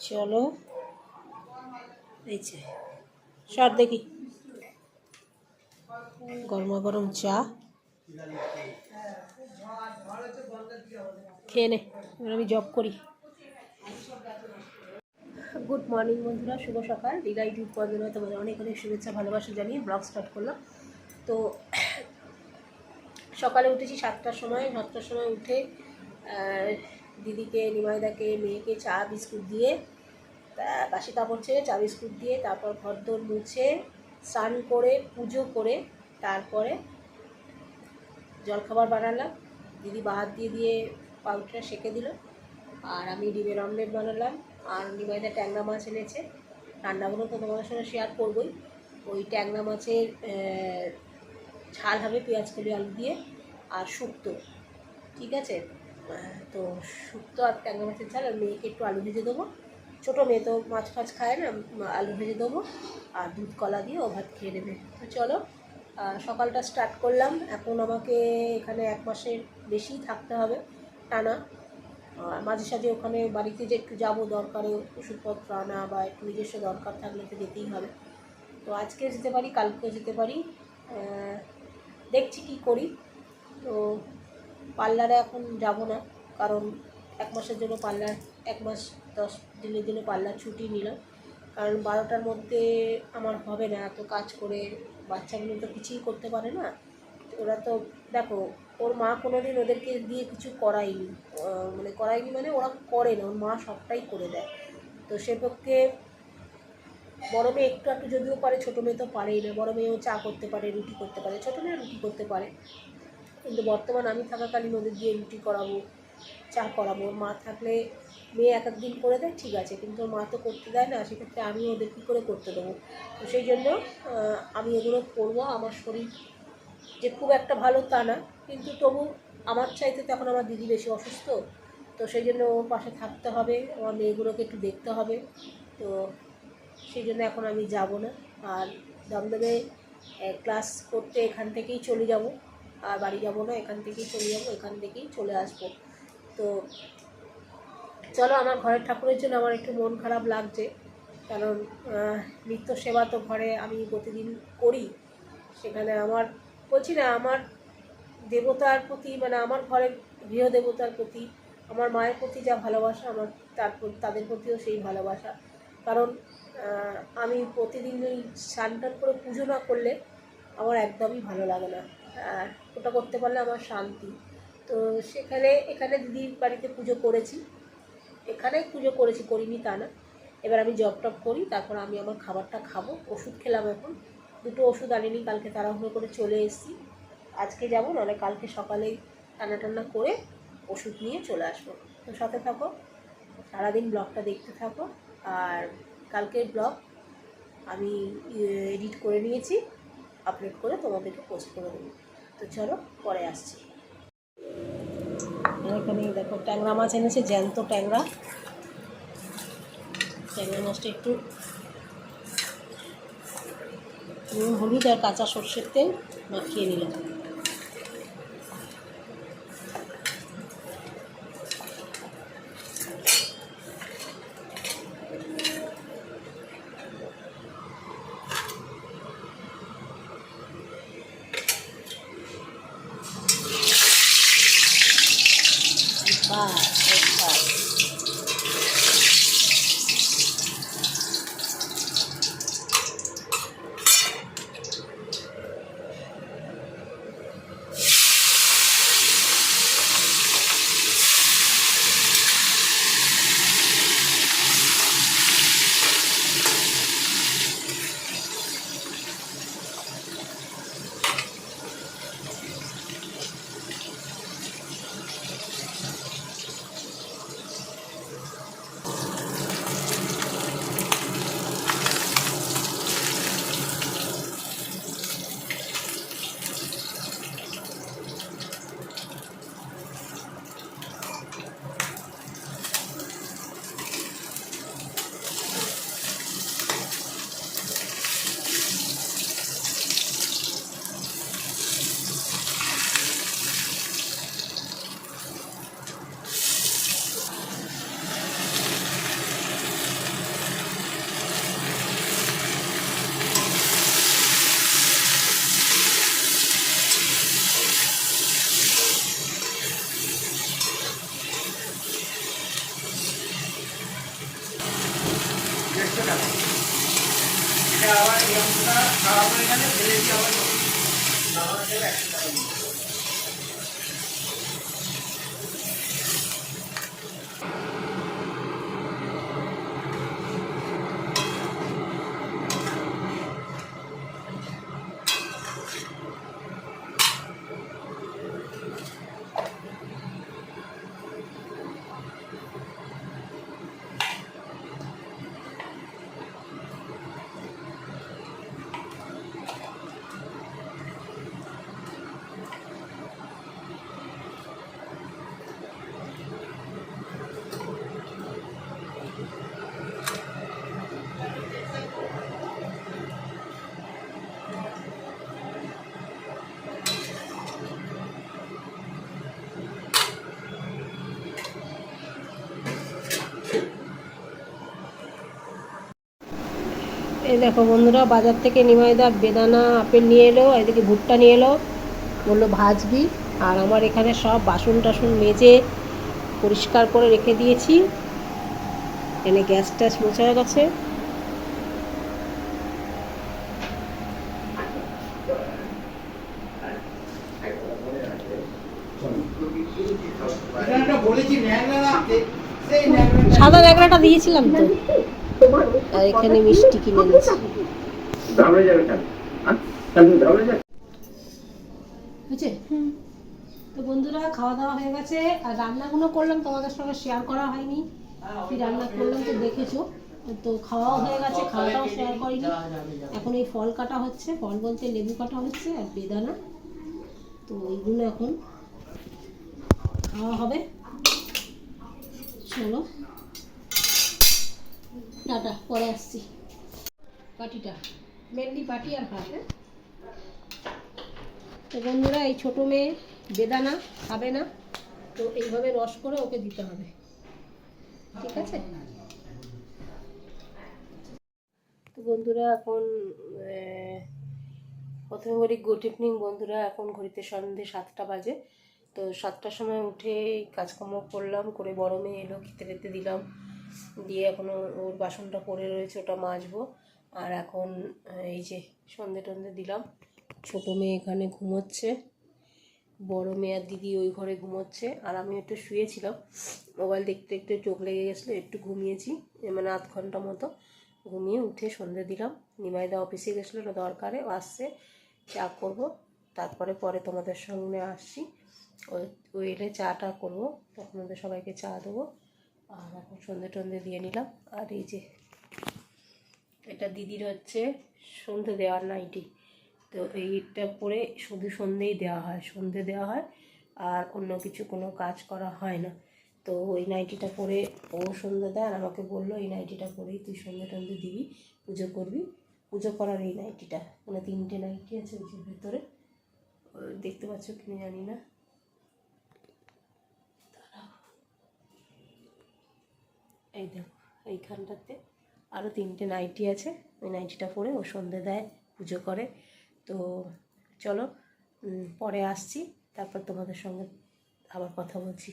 চলো। এই যে সর দেখি। গরমা গরম চা। খেয়ে নে, এবার আমি জব করি। গুড মর্নিং বন্ধুরা, শুভ সকাল। দিদা ইউটিউব পর্যন্ত তোমাদের অনেক অনেক শুভেচ্ছা, ভালোবাসা জানিয়ে ব্লগ স্টার্ট করলাম। তো, সকালে উঠেছি সাতটার সময় সাতটার সময় উঠে দিদিকে, নিমাইদাকে, মেয়েকে চা বিস্কুট দিয়ে বাসি কাপড় ছেড়ে চা বিস্কুট দিয়ে তারপর ঘরদোর মুছে স্নান করে, পুজো করে তারপরে জলখাবার বানালাম। দিদি বাহার দিয়ে দিয়ে পাউডারটা সেঁকে দিল আর আমি ডিমের অমলেট বানালাম আর নিমাইদা ট্যাংরা মাছ এনেছে। রান্নাগুলো তো তোমাদের সঙ্গে শেয়ার করবোই। ওই ট্যাংরা মাছের ঝাল হবে পেঁয়াজ কলি, আলু দিয়ে আর শুক্তো, ঠিক আছে? তো শুক্তো আর ট্যাংরা মাছের ঝাল, আর মেয়েকে একটু আলু ভেজে দেবো। ছোটো মেয়ে তো মাছ ফাছ খায় না আলু ভেজে দেবো আর দুধ কলা দিয়ে ও ভাত খেয়ে নেবে। তো চলো সকালটা স্টার্ট করলাম। এখন আমাকে এখানে এক মাসের বেশি থাকতে হবে টানা মাঝে সাঝে ওখানে বাড়িতে যে একটু যাব দরকারে, ওষুধপত্র আনা বা একটু নিজস্ব দরকার থাকলে তো যেতেই হবে। তো আজকে যেতে পারি, কালকেও যেতে পারি। দেখছি কি করি। তো পার্লারে এখন যাব না, কারণ এক মাসের জন্য পার্লার, এক মাস দশ দিনের জন্য পার্লার ছুটি নিলাম। কারণ বারোটার মধ্যে আমার হবে না, এত কাজ করে বাচ্চাগুলো তো কিছুই করতে পারে না। ওরা তো, দেখো, ওর মা কোনো দিন ওদেরকে দিয়ে কিছু করায়নি। মানে করায়নি মানে ওরা করে না, ওর মা সবটাই করে দেয়। তো সে পক্ষে বড় মেয়ে একটু একটু যদিও পারে, ছোটো মেয়ে তো পারেই না। বড় মেয়েও চা করতে পারে, রুটি করতে পারে, ছোটো মেয়ে রুটি করতে পারে। কিন্তু বর্তমান আমি থাকাকালীন ওদের দিয়ে রুটি করাবো, চা করাবো। মা থাকলে মেয়ে এক একদিন করে দেয়, ঠিক আছে। কিন্তু মা তো করতে দেয় না, সেক্ষেত্রে আমি ওদের কী করে করতে দেবো? তো সেই জন্য আমি এগুলো করব। আমার শরীর যে খুব একটা ভালো তা না, কিন্তু তবু আমার চাইতে তো এখন আমার দিদি বেশি অসুস্থ। তো সেই জন্য ওর পাশে থাকতে হবে, আমার মেয়েগুলোকে একটু দেখতে হবে। তো সেই জন্য এখন আমি যাব না। আর দমদমে ক্লাস করতে এখান থেকেই চলে যাব। আর বাড়ি যাব না, এখান থেকেই চলে যাব, এখান থেকেই চলে আসব। তো চলো, আমার ঘরের ঠাকুরের জন্য আমার একটু মন খারাপ লাগছে। কারণ নিত্য সেবা তো ঘরে আমি প্রতিদিন করি। সেখানে আমার, বলছি না, আমার দেবতার প্রতি মানে আমার ঘরের গৃহদেবতার প্রতি, আমার মায়ের প্রতি যা ভালোবাসা, আমার তার তাদের প্রতিও সেই ভালোবাসা। কারণ আমি প্রতিদিন ওই স্নান করে পুজো না করলে আমার একদমই ভালো লাগে না। ওটা করতে পারলে আমার শান্তি। তো সেখানে, এখানে দিদির বাড়িতে পুজো করেছি। এখানেই পুজো করেছি, করিনি তা না। এবার আমি জব টপ করি, তারপর আমি আমার খাবারটা খাব। ওষুধ খেলাম এখন। দুটো ওষুধ আনিনি, কালকে তাড়াহুড়ো করে চলে এসেছি। আজকে যাব, নাহলে কালকে সকালেই রান্না টান্না করে ওষুধ নিয়ে চলে আসব। তো সাথে থাকো, সারাদিন ব্লগটা দেখতে থাকো। আর কালকের ব্লগ আমি এডিট করে নিয়েছি। আপলোড করে তোমাদেরকে পোস্ট করে দেবো। তো চলো পরে আসছি। আর এখানে দেখো ট্যাংরা মাছ এনেছে, জ্যান্ত ট্যাংরা। ট্যাংরা মাছটা একটু নুন, হলুদ আর কাঁচা সর্ষের তেল মাখিয়ে নিলাম। Okay. এই দেখো বন্ধুরা বাজার থেকে নিমাইদা বেদানা আপেল নিয়ে এলো এদিকে ভুট্টা নিয়ে এলো বলল ভাজবি আর আমার এখানে সব বাসন টাসন মেজে পরিষ্কার করে রেখে দিয়েছি। এখানে গ্যাস ট্যাস মোছা হয়ে গেছে। সাদা ন্যাকড়াটা দিয়েছিলাম তো। আর এখানে মিষ্টি কিনে হ্যাঁ? ধাবড়ে বুঝছে? তো বন্ধুরা খাওয়া দাওয়া হয়ে গেছে। আর রান্নাগুলো করলাম তোমাদের সঙ্গে শেয়ার করা হয়নি। কি রান্না করলাম তো দেখেছ? তো খাওয়াও হয়ে গেছে খাওয়াটাও শেয়ার করিনি। এখন এই ফল কাটা হচ্ছে। ফল বলতে লেবু কাটা হচ্ছে আর বেদানা। তো এইগুলো এখন খাওয়া হবে। চলো। টাটা পরে আসছি। পাটিটা মেনলি পাটি আর ভাত হ্যাঁ? তো বন্ধুরা, এই ছোটো মেয়ে বেদানা খাবে না, তো এইভাবে রস করে ওকে দিতে হবে। ঠিক আছে? তো বন্ধুরা, এখন প্রথমে বলি গুড ইভিনিং বন্ধুরা, এখন ঘড়িতে সন্ধ্যে সাতটা বাজে। তো সাতটার সময় উঠে কাজকর্ম করলাম, করে বড় মেয়ে এলো খেতে টেতে দিলাম। দিয়ে এখনও ওর বাসনটা পড়ে রয়েছে, ওটা মাজবো। আর এখন, এই যে সন্ধে টন্ধে দিলাম, ছোটো মেয়ে এখানে ঘুমোচ্ছে, বড় মেয়ে আর দিদি ওই ঘরে ঘুমোচ্ছে। আর আমি একটু শুয়েছিলাম, মোবাইল দেখতে দেখতে চোখ লেগে গেছিল, একটু ঘুমিয়েছি মানে আধ ঘণ্টা মতো ঘুমিয়ে উঠে সন্ধে দিলাম। নিমাইদা অফিসে গেছিল একটা দরকারে আসছে, চা করব, তারপরে পরে তোমাদের সঙ্গে আসছি। ওই ওই এলে চাটা করব তখন ওদের সবাইকে চা দেবো। আর এখন সন্ধে টন্ধে দিয়ে নিলাম। আর এই যে এটা দিদির হচ্ছে সন্ধে দেওয়ার নাইটি। তো এইটা পরে শুধু সন্ধেই দেওয়া হয়, সন্ধে দেওয়া হয় আর অন্য কিছু কোনো কাজ করা হয় না। তো ওই নাইটিটা পরে ও সন্ধে দেয় আর আমাকে বলল, এই নাইটিটা পরেই তুই সন্ধে টন্ধে দিবি, পুজো করবি। পুজো করার এই নাইটিটা মানে তিনটে নাইটি আছে ওই ভেতরে। দেখতে পাচ্ছ কিনা জানি না। এই দেখো, এইখানটাতে আরও তিনটে নাইটি আছে। ওই নাইটিটা পরে ও সন্ধে দেয়, পুজো করে। তো চলো পরে আসছি, তারপর তোমাদের সঙ্গে আবার কথা বলছি।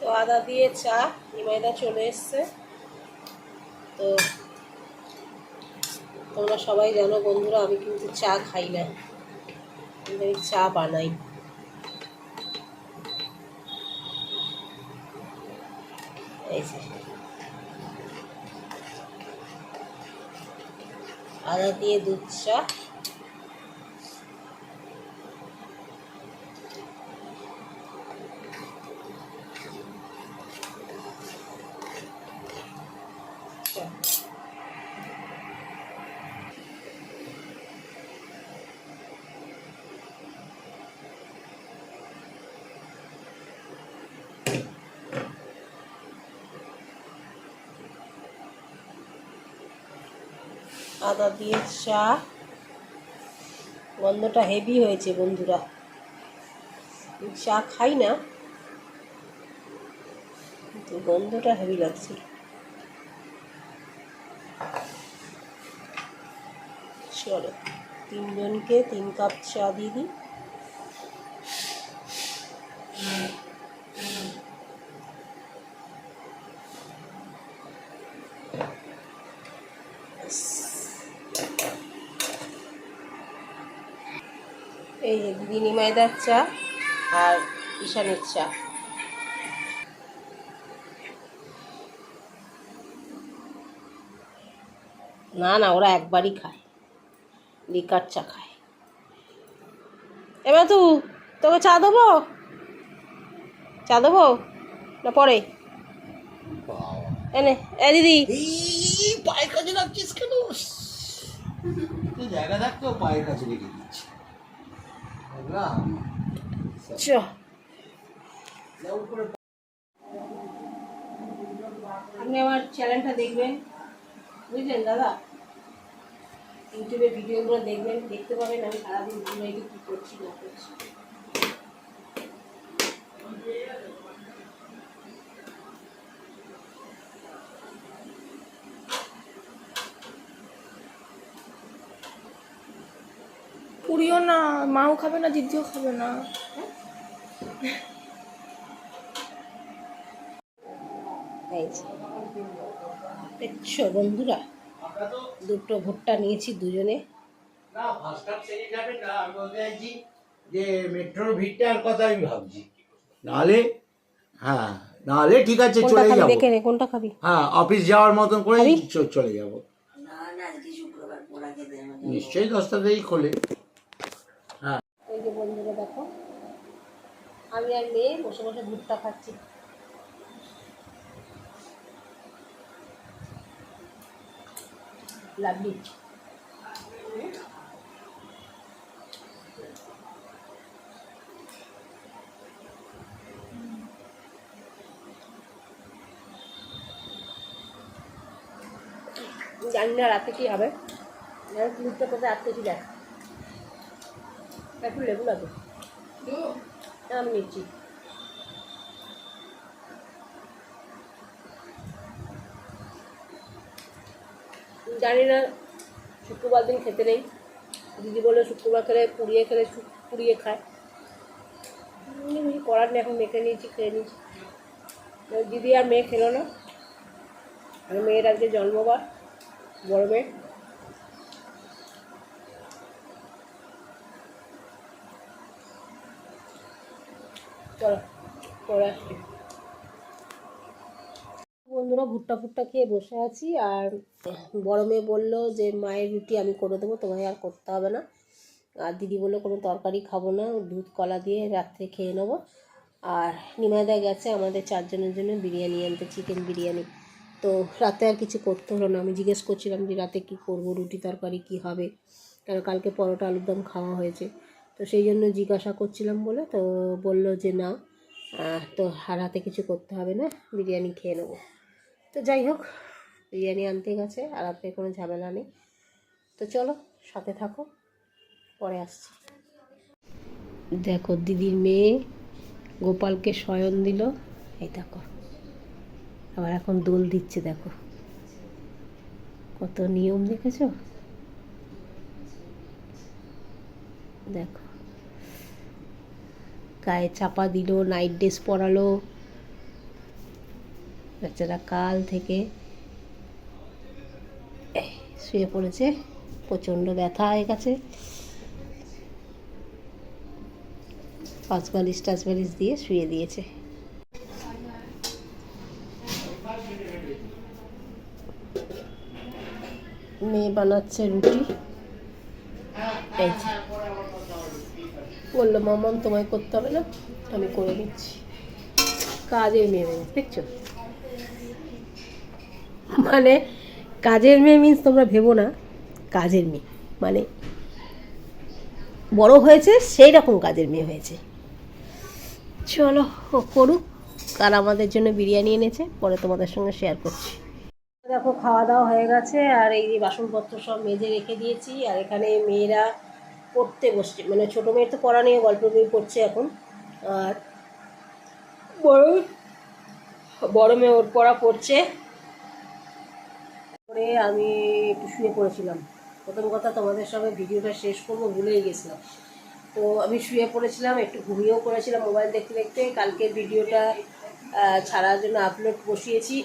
তো আদা দিয়ে চা, নিমাইদা চলে এসছে। তো তোমরা সবাই জানো বন্ধুরা, আমি কিন্তু চা খাই না। কিন্তু আমি চা বানাই। আদা দিয়ে দুধ চা। আদা দিয়ে চা। গন্ধটা হেভি হয়েছে বন্ধুরা। চা খাই না। কিন্তু গন্ধটা হেভি লাগছে। চলো, তিনজনকে তিন কাপ চা দিয়ে দিই। দিদি নিমাইদার চা আর ঈশানের চা। না না ওরা একবারই খায়। লিকার চা খায়। এবার তু তোকে চা দেবো? চা দেবো? না পরে। এনে এ দিদি। পায়ের কাছে রাখছিস কেন? তুই জায়গা থাকতো পায়ের কাছে রেখে দিচ্ছি বুঝলাম চ আপনি আমার চ্যানেলটা দেখবেন। বুঝলেন, দাদা? ইউটিউবে ভিডিওগুলো দেখবেন, দেখতে পাবেন আমি সারাদিন ঘুমাইতে কী করছি, না করছি। পুরিও না মাও খাবে না দিদিও খাবে না। দেখছ বন্ধুরা দুটো ভুট্টা নিয়েছি দুজনে। যে মেট্রোর ভিড়টার কথা আমি ভাবছি। নাহলে হ্যাঁ নাহলে ঠিক আছে চলে যাব। দেখে নে কোনটা খাবি? হ্যাঁ অফিস যাওয়ার মতন করে চলে যাব। নিশ্চয়ই দশটাতেই খোলে হ্যাঁ ওই যে বন্ধুরা দেখো আমি আর মেয়ে বসে বসে ভুট্টা খাচ্ছি লাভলি জানি না রাতে কি হবে। ভুট্টা কোথায় আটকেছি দেখ একটু লেবু লাগে আমি নিচ্ছি। জানি না, শুক্রবার দিন খেতে নেই। দিদি বলে শুক্রবার খেলে পুড়িয়ে খেলে পুড়িয়ে খায়। করার নেই, এখন মেখে নিয়েছি, খেয়ে নিয়েছি। দিদি আর মেয়ে খেলো না। আর মেয়ের আজকে জন্মবার, বড় মেয়ে। বন্ধুরা, ভুট্টা ফুট্টা খেয়ে বসে আছি আর বড় মেয়ে বলল যে, মায়ের রুটি আমি করে দেবো, তোমায় আর করতে হবে না। আর দিদি বলল, কোনো তরকারি খাব না, দুধ, কলা দিয়ে রাত্রে খেয়ে নেব। আর নিমাদা গেছে আমাদের চারজনের জন্য বিরিয়ানি আনতে, চিকেন বিরিয়ানি। তো রাতে আর কিছু করতে হলো না। আমি জিজ্ঞেস করছিলাম যে, রাতে কি করব? রুটি তরকারি কি হবে? কারণ কালকে পরোটা আলুর দম খাওয়া হয়েছে। তো সেই জন্য জিজ্ঞাসা করছিলাম বলে তো বলল যে না তো আর রাতে কিছু করতে হবে না, বিরিয়ানি খেয়ে নেব। তো যাই হোক, বিরিয়ানি আনতে গেছে, আর রাতে কোনো ঝামেলা নেই। তো চলো, সাথে থাকো, পরে আসছি। দেখো, দিদির মেয়ে গোপালকে শয়ন দিল। এই দেখো, আবার এখন দোল দিচ্ছে, দেখো। কত নিয়ম দেখেছ? দেখো। গায়ে চাপা দিল নাইট ড্রেস পরালো। বাচ্চারা কাল থেকে শুয়ে পড়েছে, প্রচণ্ড ব্যথা হয়ে গেছে। পাঁচ বালিশ টাচ বালিশ দিয়ে শুয়ে দিয়েছে। মেয়ে বানাচ্ছে রুটি। এই। বলল, মামাম, তোমায় করতে হবে না, আমি করে দিচ্ছি কাজের মেয়ে মেয়ে দেখছ? মানে কাজের মেয়ে মিন্স তোমরা ভেবো না, কাজের মেয়ে। মানে বড় হয়েছে সেই রকম কাজের মেয়ে হয়েছে। চলো করুক। আর আমাদের জন্য বিরিয়ানি এনেছে, পরে তোমাদের সঙ্গে শেয়ার করছি। দেখো, খাওয়া দাওয়া হয়ে গেছে, আর এই বাসনপত্র সব মেজে রেখে দিয়েছি, আর এখানে মেয়েরা পড়তে বসছে। মানে ছোটো মেয়ের তো পড়া নিয়ে গল্প বই পড়ছে এখন। আর বড় বড় মেয়ে ওর পড়া পড়ছে। করে আমি একটু শুয়ে পড়েছিলাম। প্রথম কথা, তোমাদের সঙ্গে ভিডিওটা শেষ করব ভুলেই গেছিলাম। তো আমি শুয়ে পড়েছিলাম, একটু ঘুমিয়েও পড়েছিলাম মোবাইল দেখতে দেখতে। কালকের ভিডিওটা ছাড়ার জন্য আপলোড বসিয়েছি।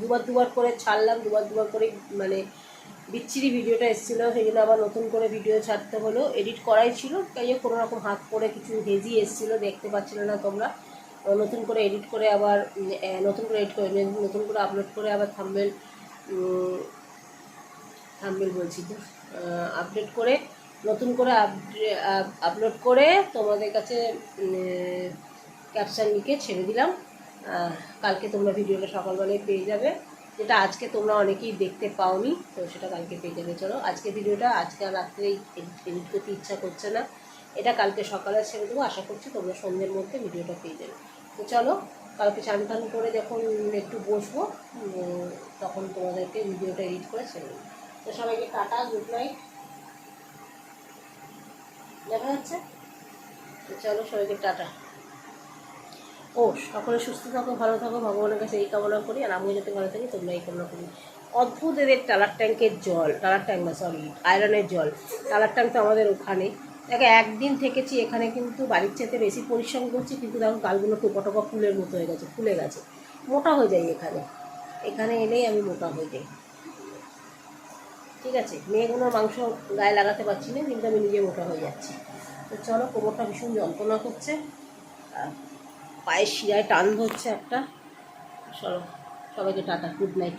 দুবার দুবার করে ছাড়লাম, দুবার দুবার করে মানে বিচ্ছিরি ভিডিওটা এসেছিল সেই জন্য আবার নতুন করে ভিডিও ছাড়তে হলো। এডিট করাই ছিল, তাই কোনো রকম হাত করে কিছু হেজি এসেছিল, দেখতে পাচ্ছিলে না তোমরা। নতুন করে এডিট করে আবার নতুন করে এডিট করে, নতুন করে আপলোড করে আবার থাম্বেল থাম্বেল বলছি তো আপডেট করে, নতুন করে আপলোড করে তোমাদের কাছে ক্যাপশন লিখে ছেড়ে দিলাম। কালকে তোমরা ভিডিওটা সকালবেলায় পেয়ে যাবে। যেটা আজকে তোমরা অনেকেই দেখতে পাওনি, তো সেটা কালকে পেয়ে যাবে। চলো, আজকে ভিডিওটা, আজকে রাত্রে এডিট করতে ইচ্ছা করছে না। এটা কালকে সকালে ছেড়ে দেবো, আশা করছি তোমরা সন্ধ্যের মধ্যে ভিডিওটা পেয়ে যাবে। তো চলো, কালকে চান টান করে যখন একটু বসবো তখন তোমাদেরকে ভিডিওটা এডিট করে ছেড়ে দেবো। তো সবাইকে টাটা, গুড নাইট। দেখা যাচ্ছে তো চলো, সবাইকে টাটা। ও, সকলে সুস্থ থাকো, ভালো থাকো, ভগবানের কাছে এই কামনা করি, আর আমিও যাতে ভালো থাকি, তোমরা এই কামনা করি। অদ্ভুত এদের টালার ট্যাঙ্কের জল, টালার ট্যাঙ্ক না সরি আয়রনের জল। টালার ট্যাঙ্ক তো আমাদের ওখানে। দেখো, একদিন থেকেছি, এখানে কিন্তু বাড়ির চেতে বেশি পরিশ্রম করছি, কিন্তু দেখো, গালগুলো টোপা ফুলের মতো হয়ে গেছে, ফুলে গেছে। মোটা হয়ে যাই এখানে। এখানে এলেই আমি মোটা হয়ে যাই। ঠিক আছে, মেয়েগুলোর মাংস গায়ে লাগাতে পারছি না, কিন্তু আমি নিজে মোটা হয়ে যাচ্ছি। তো চলো, কোমরটা ভীষণ যন্ত্রণা করছে। পায়ের শিরায় টান ধরছে একটা। চলো সবাইকে টাটা গুড নাইট